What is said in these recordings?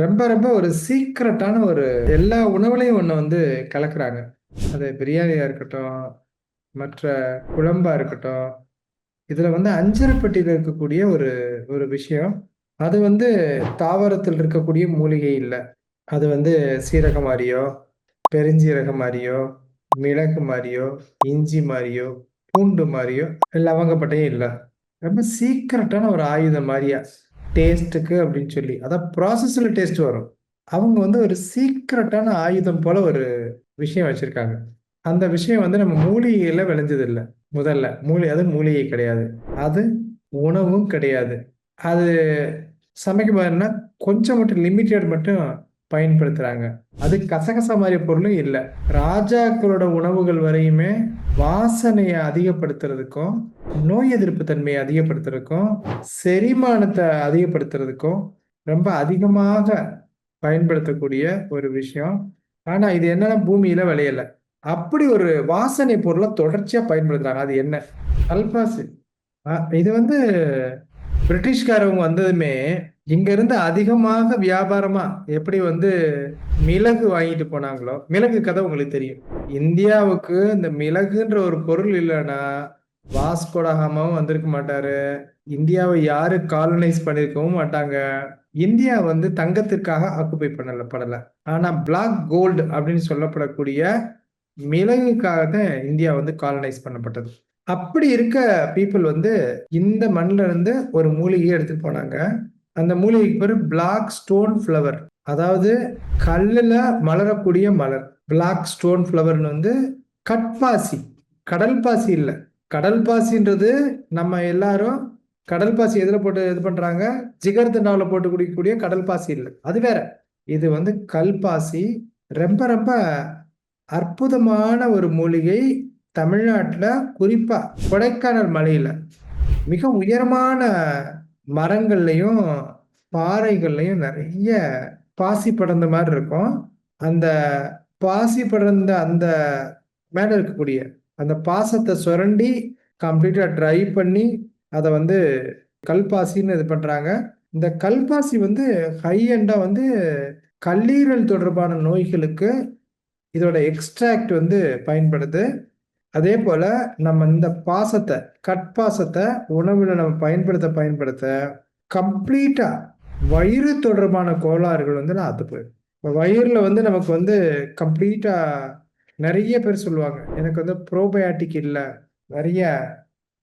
ரொம்ப ரொம்ப ஒரு சீக்ரெட்டான ஒரு எல்லா உணவுலையும் ஒன்று வந்து கலக்குறாங்க. அது பிரியாணியாக இருக்கட்டும், மற்ற குழம்பா இருக்கட்டும். இதில் வந்து அஞ்சல்பட்டியில் இருக்கக்கூடிய ஒரு ஒரு விஷயம். அது வந்து தாவரத்தில் இருக்கக்கூடிய மூலிகை இல்லை அது வந்து சீரகம் மாதிரியோ பெருஞ்சீரகம் மாதிரியோ மிளகு மாதிரியோ இஞ்சி மாதிரியோ பூண்டு மாதிரியோ லவங்கப்பட்டையும் இல்லை ரொம்ப சீக்ரெட்டான ஒரு ஆயுதம் மாதிரியா டேஸ்ட்டுக்கு அப்படின்னு சொல்லி. அதான் ப்ராசஸில் டேஸ்ட் வரும். அவங்க வந்து ஒரு சீக்ரெட்டான ஆயுதம் போல ஒரு விஷயம் வச்சுருக்காங்க அந்த விஷயம் வந்து நம்ம மூலிகையில் விளைஞ்சது இல்ல. முதல்ல. மூலி அது மூலிகை கிடையாது. அது உணவும் கிடையாது. அது சமைக்க என்ன கொஞ்சம் மட்டும் லிமிட்டட் மட்டும் பயன்படுத்துறாங்க. அது கசகச மாதிரி பொருளும் இல்லை ராஜாக்களோட உணவுகள் வரையுமே வாசனையை அதிகப்படுத்துறதுக்கும், நோய் எதிர்ப்பு தன்மையை அதிகப்படுத்துறதுக்கும், செரிமானத்தை அதிகப்படுத்துறதுக்கும் ரொம்ப அதிகமாக பயன்படுத்தக்கூடிய ஒரு விஷயம். ஆனா இது என்னன்னா பூமியில விளையல. அப்படி ஒரு வாசனை பொருளை தொடர்ச்சியா பயன்படுத்துறாங்க. அது என்ன? அல்பாசு இது வந்து பிரிட்டிஷ்காரவங்க வந்ததுமே, இங்க இருந்து அதிகமாக வியாபாரமா எப்படி வந்து மிளகு வாங்கிட்டு போனாங்களோ, மிளகு கதை உங்களுக்கு தெரியும். இந்தியாவுக்கு இந்த மிளகுன்ற ஒரு பொருள் இல்லைன்னா வாஸ்கோ வந்திருக்க மாட்டாரு. இந்தியாவை யாரு காலனைஸ் பண்ணியிருக்கவும் மாட்டாங்க. இந்தியா வந்து தங்கத்திற்காக ஆக்குப்பை பண்ணல படல. ஆனா பிளாக் கோல்டு அப்படின்னு சொல்லப்படக்கூடிய மிளகுக்காக தான் இந்தியா வந்து காலனைஸ் பண்ணப்பட்டது. அப்படி இருக்க பீப்புள் வந்து இந்த மண்ணில இருந்து ஒரு மூலிகையை எடுத்துட்டு போனாங்க. அந்த மூலிகைக்கு பேர் பிளாக் ஸ்டோன் ஃப்ளவர். அதாவது கல்லுல மலரக்கூடிய மலர். பிளாக் ஸ்டோன் ஃப்ளவர்னு வந்து கட்பாசி. கடல் பாசி இல்லை கடல் பாசின்றது நம்ம எல்லாரும் கடல் பாசி எதில் போட்டு இது பண்ணுறாங்க ஜிகர்தண்டாவில் போட்டு குடிக்கக்கூடிய கடல் பாசி இல்லை அது வேற. இது வந்து கல்பாசி. ரொம்ப ரொம்ப அற்புதமான ஒரு மூலிகை. தமிழ்நாட்டில் குறிப்பாக கொடைக்கானல் மலையில் மிக உயரமான மரங்கள்லையும் பாறைகள்லையும் நிறைய பாசி படர்ந்த மாதிரி இருக்கும். அந்த பாசி படர்ந்த அந்த மேலே இருக்கக்கூடிய அந்த பாசத்தை சுரண்டி கம்ப்ளீட்டாக ட்ரை பண்ணி, அதை வந்து கல்பாசின்னு இது பண்ணுறாங்க இந்த கல்பாசி வந்து ஹை வந்து கல்லீரல் தொடர்பான நோய்களுக்கு இதோட எக்ஸ்ட்ராக்ட் வந்து பயன்படுது. அதே போல் நம்ம இந்த பாசத்தை கட்பாசத்தை உணவுல நம்ம பயன்படுத்த பயன்படுத்த கம்ப்ளீட்டா வயிறு தொடர்பான கோளாறுகள் வந்து நான் அத்து போயிடும். வயிறில் வந்து நமக்கு வந்து கம்ப்ளீட்டாக நிறைய பேர் சொல்லுவாங்க. எனக்கு வந்து ப்ரோபயாட்டிக் இல்லை நிறைய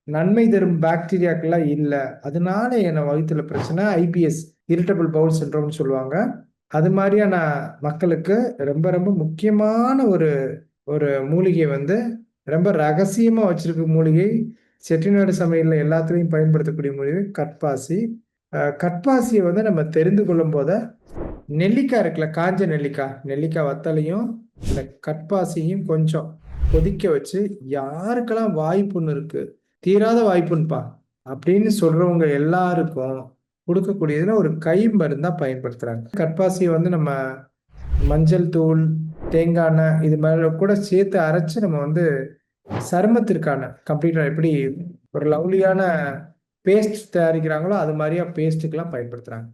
நன்மை தரும் பாக்டீரியாக்கெல்லாம் இல்லை அதனால என்னை வயிற்றுல பிரச்சனை. ஐபிஎஸ் இரிட்டபிள் பவுல் சின்ரோம்னு சொல்லுவாங்க. அது மாதிரியான மக்களுக்கு ரொம்ப ரொம்ப முக்கியமான ஒரு ஒரு மூலிகை வந்து ரொம்ப ரகசியமா வச்சிருக்க மூலிகை. செட்டிநாடு சமையல்ல எல்லாத்துலயும் பயன்படுத்தக்கூடிய மூலிகை கட்பாசி. கற்பாசியை வந்து நம்ம தெரிந்து கொள்ளும் போத நெல்லிக்காய் இருக்குல்ல, காஞ்ச நெல்லிக்காய் நெல்லிக்காய் வத்தலையும், இந்த கட்பாசியும் கொஞ்சம் கொதிக்க வச்சு, யாருக்கெல்லாம் வாய்ப்புன்னு புண்ணு இருக்கு, தீராத வாய்ப்புன்னுப்பா அப்படின்னு சொல்றவங்க எல்லாருக்கும் கொடுக்கக்கூடியதுன்னா ஒரு கை மருந்தா பயன்படுத்துறாங்க. கற்பாசியை வந்து நம்ம மஞ்சள் தூள், தேங்காய் எண்ணெய் இது மேல கூட சேர்த்து அரைச்சு நம்ம வந்து சருமத்திற்கான கம்ப்ளீட்டாக எப்படி ஒரு லவ்லியான பேஸ்ட் தயாரிக்கிறாங்களோ, அது மாதிரியா பேஸ்ட்டுக்குலாம் பயன்படுத்துகிறாங்க